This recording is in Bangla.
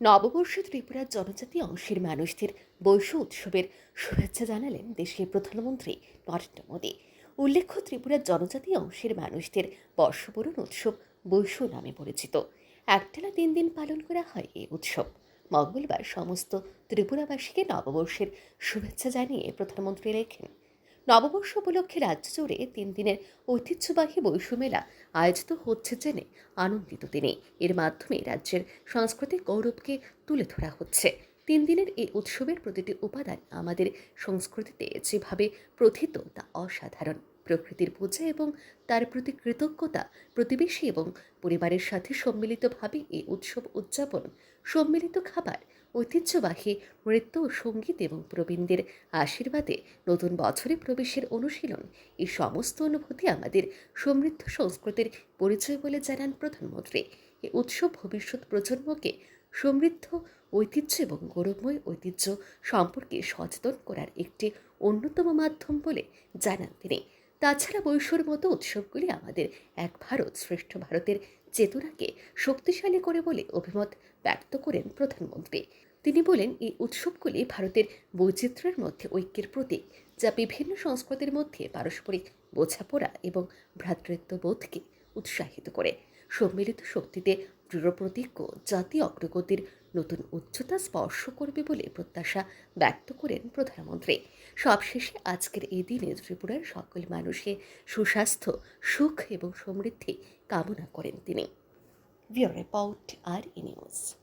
নববর্ষে ত্রিপুরার জনজাতি অংশের মানুষদের বৈশ্য উৎসবের শুভেচ্ছা জানালেন দেশের প্রধানমন্ত্রী নরেন্দ্র মোদী। উল্লেখ্য, ত্রিপুরার জনজাতি অংশের মানুষদের বর্ষবরণ উৎসব বৈশ্য নামে পরিচিত। একটানা তিন দিন পালন করা হয় এই উৎসব। মঙ্গলবার সমস্ত ত্রিপুরাবাসীকে নববর্ষের শুভেচ্ছা জানিয়ে প্রধানমন্ত্রী লেখেন নববর্ষ উপলক্ষে রাজ্য জুড়ে তিন দিনের ঐতিহ্যবাহী বৈশ্য মেলা আয়োজিত হচ্ছে জেনে আনন্দিত তিনি। এর মাধ্যমে রাজ্যের সাংস্কৃতিক গৌরবকে তুলে ধরা হচ্ছে। তিন দিনের এই উৎসবের প্রতিটি উপাদান আমাদের সংস্কৃতিতে যেভাবে প্রথিত তা অসাধারণ। প্রকৃতির পূজা এবং তার প্রতি কৃতজ্ঞতা প্রতিবেশী এবং পরিবারের সাথে সম্মিলিতভাবে এই উৎসব উদযাপন, সম্মিলিত খাবার ঐতিহ্যবাহী নৃত্য, সংগীত এবং প্রবীণদের আশীর্বাদে নতুন বছরে প্রবেশের অনুশীলন। এই সমস্ত অনুভূতি আমাদের সমৃদ্ধ সংস্কৃতির পরিচয় বলে জানান প্রধানমন্ত্রী। এ উৎসব ভবিষ্যৎ প্রজন্মকে সমৃদ্ধ, ঐতিহ্য এবং গৌরবময় ঐতিহ্য সম্পর্কে সচেতন করার একটি অন্যতম মাধ্যম বলে জানান তিনি। তাছাড়া বৈশ্বর মতো উৎসবগুলি আমাদের এক ভারত শ্রেষ্ঠ ভারতের চেতনাকে শক্তিশালী করে বলে অভিমত ব্যক্ত করেন প্রধানমন্ত্রী। তিনি বলেন, এই উৎসবগুলি ভারতের বৈচিত্র্যের মধ্যে ঐক্যের প্রতীক, যা বিভিন্ন সংস্কৃতির মধ্যে পারস্পরিক বোঝাপড়া এবং ভ্রাতৃত্ববোধকে উৎসাহিত করে। সম্মিলিত শক্তিতে দৃঢ় জাতি অগ্রগতির নতুন উচ্চতা স্পর্শ করবে বলে প্রত্যাশা ব্যক্ত করেন প্রধানমন্ত্রী। সবশেষে আজকের এই দিনে ত্রিপুরার সকল মানুষের সুস্বাস্থ্য, সুখ এবং সমৃদ্ধি কামনা করেন তিনি। রিপোর্ট আর ই নিউজ।